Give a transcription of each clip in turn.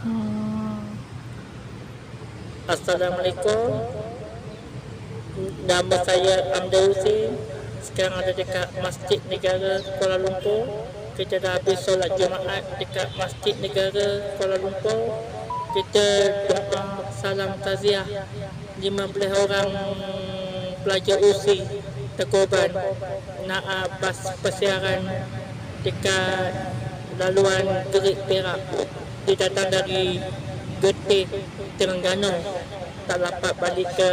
Hmm. Assalamualaikum. Nama saya Amda Husin. Sekarang ada dekat Masjid Negara Kuala Lumpur. Kita dah habis solat Jumaat dekat Masjid Negara Kuala Lumpur. Kita doa salam taziah 15 orang pelajar usi terkorban nak bas persiaran dekat laluan Gerik Perak. Dia datang dari Getih Terengganu tak dapat balik ke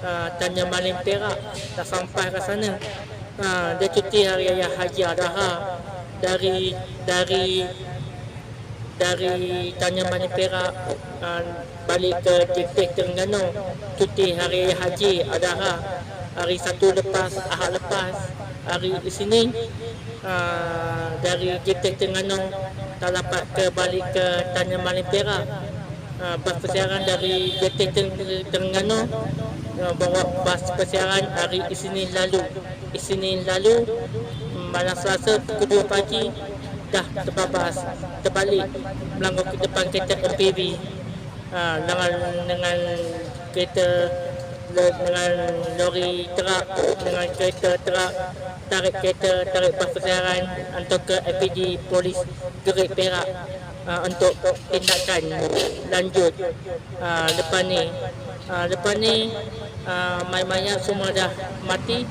uh, Tanjung Malim Perak. Tak sampai ke sana. Uh, dia cuti hari raya Haji Adha dari dari dari Tanjung Malim Perak uh, balik ke Getih Terengganu. Cuti hari raya Haji Adha hari satu lepas Ahad lepas hari Isnin uh, dari Getih Terengganu tak dapat ke balik ke Tanjung Malim Perak. Bas persiaran dari Getih Terengganu uh, bawa bas persiaran hari Isnin lalu. Isnin lalu malam Selasa pukul 2 pagi dah terbabas terbalik melanggar ke depan kereta MPV uh, dengan dengan kereta dengan lori terak dengan kereta terak tarik kereta tarik bas persiaran untuk ke FPG polis Gerik Perak uh, untuk tindakan lanjut. Uh, lepas ni uh, lepas ni uh, mayat-mayat semua dah mati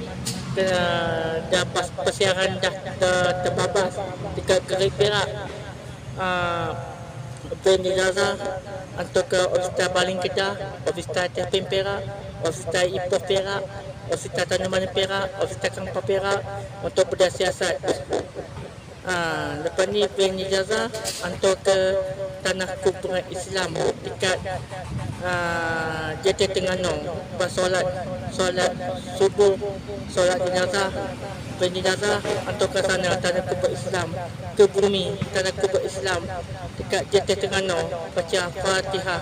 uh, dah pas persiaran dah ter, terbabas dekat Gerik Perak. Uh, Ben jenazah untuk ke Hospital Baling Kedah, Hospital Terpin Perak, Hospital Ipoh Perak, Hospital Tanaman Perak, Hospital Kampar Perak untuk berdasiasat. Ha, lepas ni Ben jenazah untuk ke Tanah Kumpulan Islam dekat uh, JT Terengganu. Buat solat solat subuh solat jenazah Ben jenazah untuk ke sana Tanah Kumpulan Islam ke bumi Tanah Kumpulan Islam dekat JT Terengganu. Baca Fatihah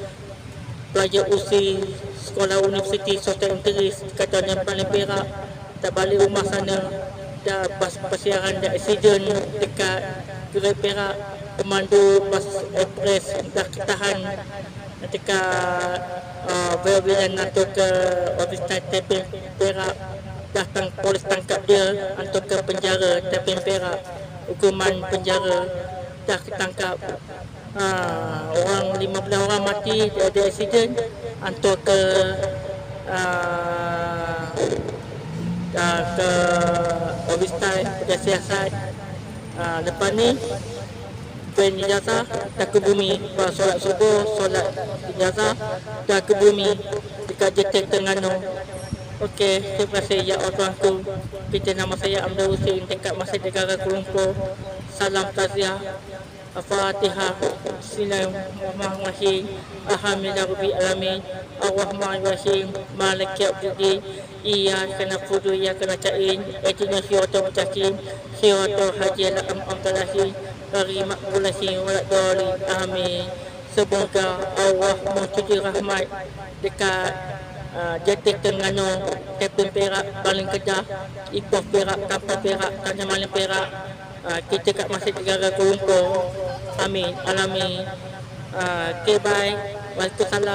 Pelajar usi Sekolah Universiti Sultan Interis Kata yang paling perak Tak balik rumah sana. Dah bas persiaran Dah accident Dekat Gerai Perak. Pemandu bas ekspres Dah ketahan Dekat uh, Berbilan atau ke Ofis Tepin Perak. Dah tang, polis tangkap dia Untuk ke penjara Tepin Perak. Hukuman penjara Dah ketangkap ha, orang 15 orang mati dia ada accident hantar ke uh, uh, ke Obistai Pedas Siasat uh, lepas ni Ben jenazah dah ke bumi Lepas solat subuh, solat jenazah dah ke bumi dekat Jetek Terengganu Okey, terima kasih ya Allah Tuanku. Kita nama saya Amda Husin dekat Masjid Negara Kuala Lumpur. Salam taziah. Al-Fatihah. Bismillahirrahmanirrahim. Alhamdulillah Alamin. Ar-Rahmanirrahim. Malik Yabdudi. Iya kena fudu, iya kena cain. Etina syurata mutakim. Syurata haji ala amtalahi. Bari makbulahi walak dali. Amin. Semoga Allah mencuci rahmat dekat uh, Jetik Terengganu, Kapten Perak, Baling Kedah, Ipoh Perak, Kapal Perak, Tanjung Malim Perak. Kita kat Masjid Negara Kuala. Amin. Alamin. Uh, okay, bye. Waalaikumsalam.